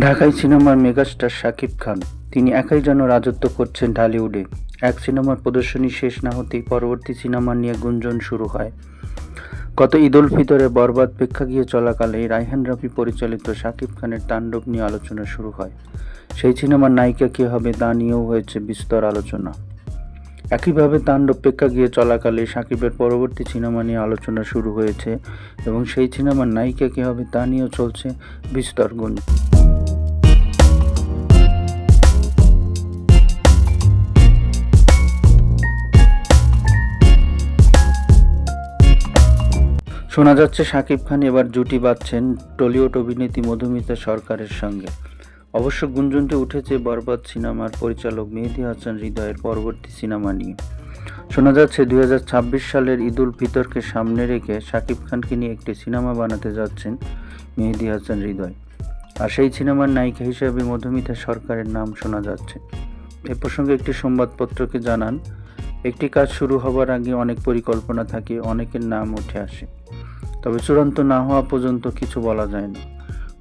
ঢাকাই সিনেমার মেগাস্টার শাকিব খান। তিনি একাই যেন রাজত্ব করছেন ঢালিউডে। এক সিনেমার প্রদর্শনী শেষ না হতেই পরবর্তী সিনেমা নিয়ে গুঞ্জন শুরু হয়। গত ঈদ উল ফিতরে বরবাদ প্রেক্ষাগৃহে চলাকালে রায়হান রাফি পরিচালিত শাকিব খানের তাণ্ডব নিয়ে আলোচনা শুরু হয়। সেই সিনেমার নায়িকা কী হবে তা নিয়েও হয়েছে বিস্তর আলোচনা। একইভাবে তাণ্ডব প্রেক্ষাগৃহে চলাকালে সাকিবের পরবর্তী সিনেমা নিয়ে আলোচনা শুরু হয়েছে এবং সেই সিনেমার নায়িকা কী হবে তা নিয়েও চলছে বিস্তর গুঞ্জন। শোনা যাচ্ছে শাকিব খান এবার জুটি বাঁধছেন টলিউড অভিনেত্রী মধুমিতা সরকারের সঙ্গে। অবশ্য গুঞ্জনটি উঠেছে বরবাদ সিনেমার পরিচালক মেহেদি হাসান হৃদয়ের পরবর্তী সিনেমা নিয়ে। শোনা যাচ্ছে দুই হাজার ছাব্বিশ সালের ঈদ উল ফিতরকে সামনে রেখে শাকিব খানকে নিয়ে একটি সিনেমা বানাতে যাচ্ছেন মেহেদি হাসান হৃদয়। আর সেই সিনেমার নায়িকা হিসেবে মধুমিতা সরকারের নাম শোনা যাচ্ছে। এ প্রসঙ্গে একটি সংবাদপত্রকে জানান, একটি কাজ শুরু হবার আগে অনেক পরিকল্পনা থাকে, অনেকের নাম উঠে আসে। তবে চূড়ান্ত না হওয়া পর্যন্ত কিছু বলা যায় না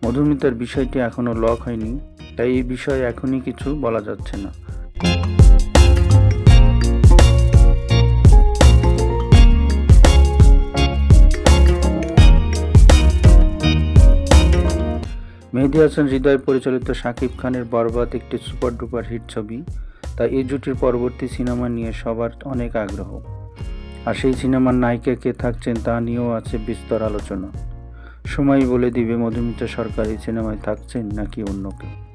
মধুমিতার বিষয়টি এখনও লক হয়নি, তাই এই বিষয়ে এখনই কিছু বলা যাচ্ছে না। মেহেদি হাসান হৃদয় পরিচালিত শাকিব খানের বরবাদ একটি সুপার ডুপার হিট ছবি, তাই এই জুটির পরবর্তী সিনেমা নিয়ে সবার অনেক আগ্রহ। আর সেই সিনেমার নায়িকা কে থাকছেন তা নিয়েও আছে বিস্তর আলোচনা। সময় বলে দিবে মধুমিতা সরকার এই সিনেমায় থাকছেন নাকি অন্য কেউ।